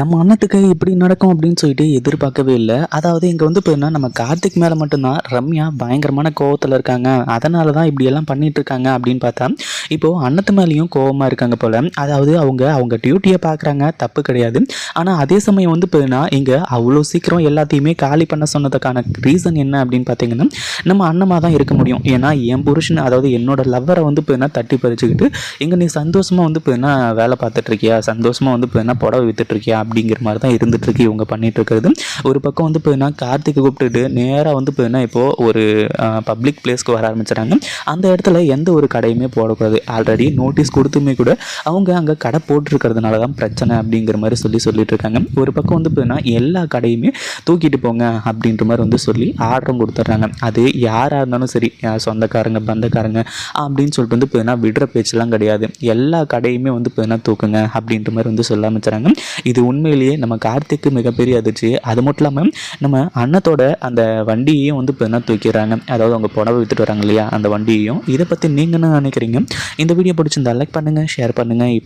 நம்ம அண்ணத்துக்கு இப்படி நடக்கும் அப்படின்னு சொல்லிட்டு எதிர்பார்க்கவே இல்லை. அதாவது இங்கே வந்து பார்த்தீங்கன்னா நம்ம கார்த்திக் மேலே மட்டும்தான் ரம்யா பயங்கரமான கோவத்தில் இருக்காங்க. அதனால தான் இப்படியெல்லாம் பண்ணிட்டு இருக்காங்க அப்படின்னு பார்த்தா இப்போது அன்னத்து மேலேயும் கோவமாக இருக்காங்க போல். அதாவது அவங்க அவங்க டியூட்டியை பார்க்குறாங்க தப்பு கிடையாது. ஆனால் அதே சமயம் வந்து பார்த்தீங்கன்னா இங்கே அவ்வளோ சீக்கிரம் எல்லாத்தையுமே காலி பண்ண சொன்னதுக்கான ரீசன் என்ன அப்படின்னு பார்த்தீங்கன்னா நம்ம அண்ணமாக தான் இருக்க முடியும். ஏன்னா என் புருஷன் அதாவது என்னோட லவ்வரை வந்து பார்த்தீங்கன்னா தட்டி பறிச்சுக்கிட்டு இங்கே நீ சந்தோஷமாக வந்து பார்த்தீங்கன்னா வேலை பார்த்துட்ருக்கியா சந்தோஷமாக வந்து இப்போ புடவை வித்துட்ருக்கியா அப்படிங்கிற மாதிரி தான் இருந்துட்டு இருக்கு இவங்க பண்ணிட்டு இருக்கிறது. ஒரு பக்கம் வந்து பார்த்தீங்கன்னா கார்த்திகை கூப்பிட்டுட்டு நேராக வந்து பார்த்தீங்கன்னா இப்போது ஒரு பப்ளிக் பிளேஸ்க்கு வர ஆரம்பிச்சிட்டாங்க அந்த இடத்துல எந்த ஒரு கடையுமே போடக்கூடாது. ஆல்ரெடி நோட்டீஸ் கொடுத்துமே கூட அவங்க அங்கே கடை போட்டிருக்கிறதுனால தான் பிரச்சனை அப்படிங்கிற மாதிரி சொல்லி சொல்லிட்டு இருக்காங்க. ஒரு பக்கம் வந்து பார்த்தீங்கன்னா எல்லா கடையுமே தூக்கிட்டு போங்க அப்படின்ற மாதிரி வந்து சொல்லி ஆர்டரும் கொடுத்துட்றாங்க. அது யாராக இருந்தாலும் சரி சொந்தக்காரங்க பந்தக்காரங்க அப்படின்னு சொல்லிட்டு வந்து பார்த்தீங்கன்னா விடுற பேச்செல்லாம் கிடையாது. எல்லா கடையுமே வந்து பார்த்தீங்கன்னா தூக்குங்க அப்படின்ற மாதிரி வந்து சொல்ல ஆரம்பிச்சுறாங்க இது உண்மையிலேயே நம்ம கார்த்திக்கு மிகப்பெரிய அதிர்ச்சி. அது மட்டும் இல்லாமல் நம்ம அண்ணத்தோட அந்த வண்டியையும் வந்து இப்போ என்ன தூக்கிறாங்க அதாவது அவங்க புடவை வித்துட்டு வராங்க இல்லையா? அந்த வண்டியையும். இதை பற்றி நீங்கள் என்ன நினைக்கிறீங்க? இந்த வீடியோ பிடிச்சிருந்தா லைக் பண்ணுங்கள் ஷேர் பண்ணுங்கள் இப்போ